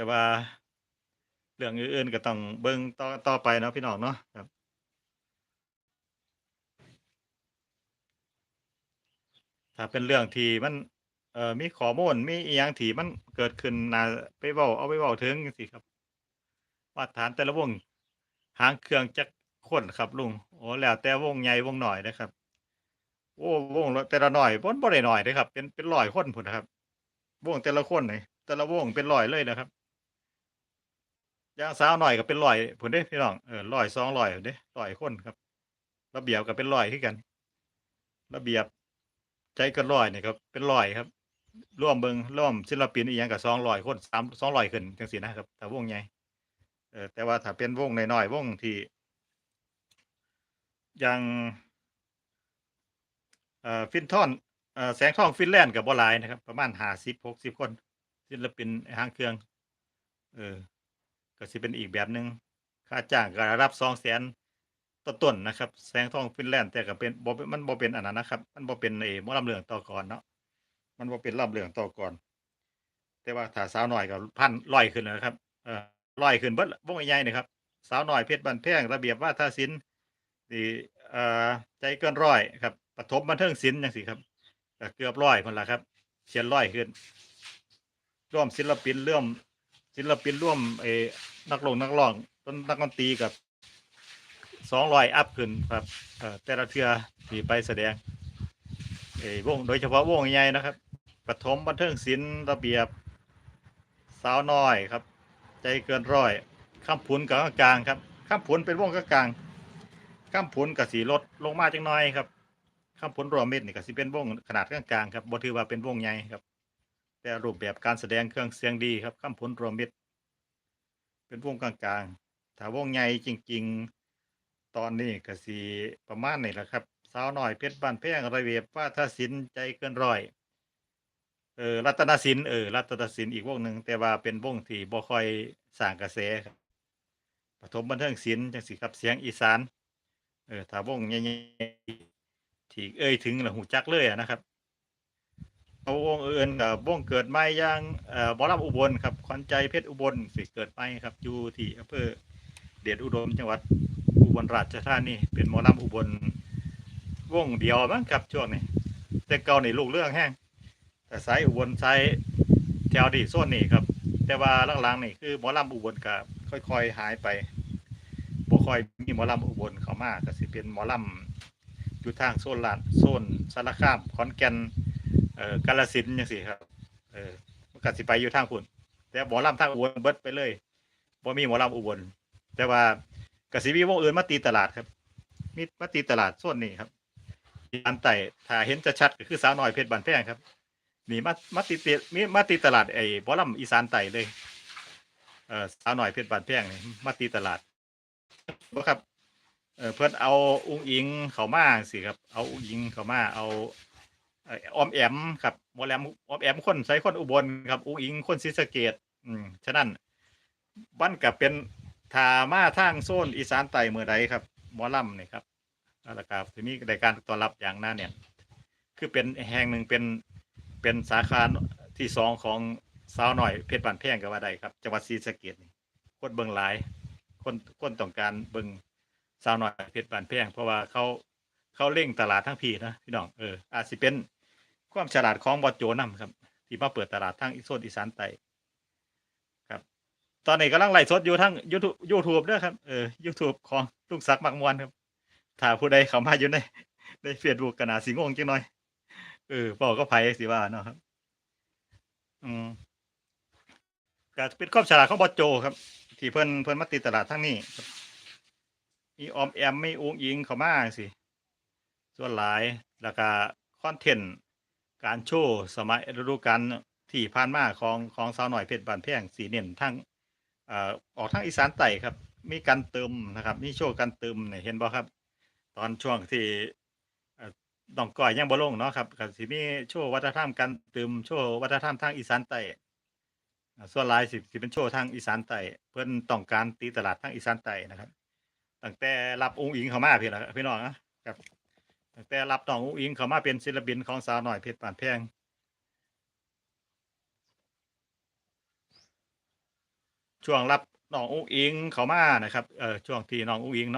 แต่ว่าเรื่องอื่นๆก็ต้องเบิ่งต่อต่อไปเนาะพี่น้องเนาะครับถ้าเป็นเรื่องที่มันเอ่อมีข้อมูลมีอิหยังที่มันเกิดขึ้นน่าไปเว้าเอาไปเว้าถึงจังซี้ครับมาตรฐานแต่ละวงหางเครื่องจักคนครับลุงโอ๋อแล้วแต่วงใหญ่วงหน้อยเด้อครับ โอ้วงแต่ละหน้อยมันบ่ได้น้อยเด้ครับ เป็นเป็น100คนพู้นนะครับ วงแต่ละคนนี่แต่ละวงเป็น100เลยนะครับ ย่างสาวน้อยก็เป็น100พู้นเด้พี่น้องเออ100 200พู้นเด้100คนครับ ระเบียบก็เป็น100คือกัน ระเบียบใจกินร้อยเนี่ก็เป็น100ครับรวมเบิงรวมศิลปินอิหยังก็200คน3 200ขึ้นจังซี้นะครับถ้าวงใหญ่เออแต่ว่าถ้าเป็นวงน้อยๆวงที่อย่างเอ่อฟินทอนเอ่อแสงทองฟินแลนด์ก็บ่หลายนะครับ ประมาณ50-60คนศิลปินหางเครื่อง เออ ก็สิเป็นอีกแบบหนึ่งค่าจ้างก็รับ200,000ต้นๆนะครับ แสงทองฟินแลนด์แต่ก็เป็นบ่มันบ่เป็นอันนั้นนะครับ มันบ่เป็นไอ้หมอลำเรื่องต่อกลเนาะมันบ่เป็นลำเรื่องต่อกลแต่ว่าถ้าสาวหน้อยก็1,000 100ขึ้นแล้วครับเออ100ขึ้นเบิดวงใหญ่ๆนี่ครับ สาวหน้อยเพชรบ้านแพงระเบียบว่าทศิลป์นี่เอ่อใจเกินร้อยครับปฐมบันเทิงศิลป์จังซี้ครับเกือบ100พุ่นละครับเฉียด100ขึ้นร่วมศิลปินเร่วม ศิลปินร่วมไอ้นักร้องนักร้องต้นนักดนตรีก็200อัปขึ้นครับเอ่อแต่ละเทือที่ไปแสดงไอ้วงโดยเฉพาะวงใหญ่นะครับปฐมบันเทิงศิลป์ระเบียบสาวน้อยครับ ใจเกินร้อยคำผุนก็กลางครับคำผุนเป็นวงกลางๆคำผุนก็สิลดลงมาจักหน่อยครับคำผุนรวมมิตรนี่ก็สิเป็นวงขนาดกลางๆครับบ่ถือว่าเป็นวงใหญ่ครับ แต่รูปแบบการแสดงเครื่องเสียงดีครับคำผุนรวมมิตรเป็นวงกลางๆถ้าวงใหญ่จริง ๆ ตอนนี้ก็สิประมาณนี้แหละครับสาวน้อยเพชรบ้านแพงระเบียบว่าทศิลป์ใจเกินร้อยเออรัตนศิลป์เออรัตนศิลป์อีกวงหนึ่งแต่ว่าเป็นวงที่บ่ค่อยสร้างกระแสครับปฐมบันเทิงศิลป์จังซี้ครับเสียงอีสานเออถ้าวงใหญ่ๆที่เอ่ยถึงแล้วรู้จักเลยนะครับ เอาวงเอื่นก็วงเกิดใหม่ย่างเอ่อหมอลำอุบลครับขวัญใจเพชรอุบลสิเกิดใหม่ครับอยู่ที่อำเภอเดชอุดมจังหวัดอุบลราชธานีเป็นหมอลำอุบลวงเดียวมั้งครับช่วงนี้ แต่เก่านี่รุ่งเรื่องแรงแต่สายอุบลสายแถวนี้โซนนี้ครับ แต่ว่าหลังๆนี่คือหมอลำอุบลก็ค่อยๆหายไปบ่ค่อยมีหมอลำอุบลเข้ามาก็สิเป็นหมอลำอยู่ทางโซนลาดโซนสารคามขอนแก่น เออกาฬสินธุ์จังซี้ครับ เออมันก็สิไปอยู่ทางพู้นแต่หมอลำทางอุบลเบิดไปเลยบ่มีหมอลำอุบล แต่ว่ากสิมีวงอื่นมาตีตลาดครับ มีมาตีตลาดโซนนี้ครับอันไต่ถ้าเห็นจะชัดก็คือสาวน้อยเพชรบ้านแพงครับนี่มามาตีตีมีมาตีตลาดไอ้หมอลำอีสานใต้เลยเออสาวน้อยเพชรบานแพงนี่มาตีตลาดบ่ครับเอ่อเพิ่นเอาอุ๋งอิงเขามาจั่งซี้ครับ เอาอุ๋งอิงเขามาเอา ออมแอมครับหมอแหลมออมแอมคนไสคนอุบลครับอุ๋งอิงคนศรีสะเกษอืมฉะนั้นมันก็เป็นถามาทางโซนอีสานใต้มื้อใดครับหมอลำนี่ครับแล้วก็สิมีได้การต้อนรับอย่างหนาแน่นคือเป็นแห่งหนึ่งเป็นเป็นสาขาที่2ของสาวหน้อยเพชรบ้านแพงก็ว่าได้ครับจังหวัดศรีสะเกษนี่คนเบิ่งหลาย คนคนต้องการเบิ่งสาวหน้อยเพชรบ้านแพงเพราะว่าเขา เขาเล็งตลาดทางพีนะพี่น้องเอออาจสิเป็นความฉลาดของบอโจนำครับ ที่มาเปิดตลาดทางโซนอีสานใต้ครับ ตอนนี้กำลังไลฟ์สดอยู่ทางยูทูยูทูบด้อครับเออยูทูบของลุงศักดิ์มักมวนครับถ้าผู้ใดเข้ามาอยู่ในในเฟซบุ๊กกนาสิงงจักหน่อยเออเว้ากับไผสิว่าเนาะครับ อืมก็เป็นความฉลาดของบอโจครับ ที่เพิ่นเพิ่นมาตีตลาดทางนี้มีออมแอมไมีอุ๋งอิงเข้ามาจังซี้ ส่วนหลายแล้วก็คอนเทนต์การโชว์สมัยฤดูกาลที่ผ่านมาของของสาวหน้อยเพชรบานแพงสิเน้นทางเอ่อออกทางอีสานใต้ครับ มีการเติมนะครับมีโชว์การเติมนี่เห็นบ่ครับ ตอนช่วงที่เอ่อน้องก้อยยังบ่ลงเนาะครับก็สิมีโชว์วัฒนธรรมการเติมโชว์วัฒนธรรมทางอีสานใต้อ่าส่วนลายสิสิเป็นโชว์ทางอีสานใต้เพิ่อนต้องการตีตลาดทางอีสานใต้นะครับตั้งแต่รับอุ๋งอิงเข้ามาพี่ละพี่น้องอะครับ ตั้งแต่รับน้องอุ้งอิงเขามาเป็นศิลปินของสาวหน่อยเพชรปานแพงช่วงรับน้องอุ้งอิงเขามานะครับเอ่อช่วงที่น้องอุ้งอิง